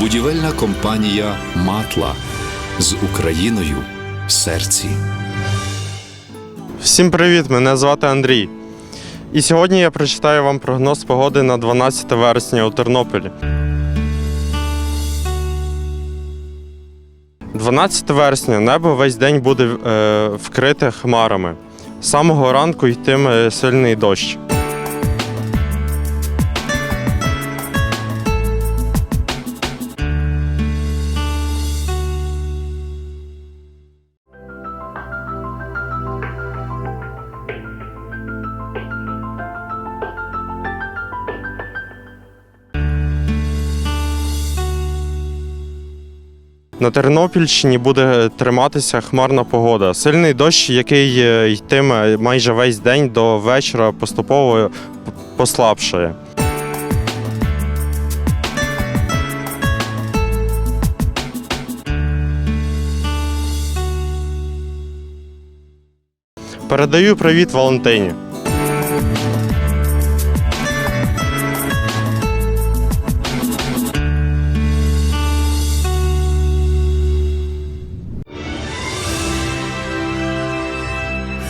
Будівельна компанія Матла з Україною в серці. Всім привіт! Мене звати Андрій. І сьогодні я прочитаю вам прогноз погоди на 12 вересня у Тернополі. 12 вересня небо весь день буде е, вкрите хмарами. З самого ранку йтиме сильний дощ. На Тернопільщині буде триматися хмарна погода. Сильний дощ, який е, йтиме майже весь день до вечора, поступово послабшає. Передаю привіт Валентині.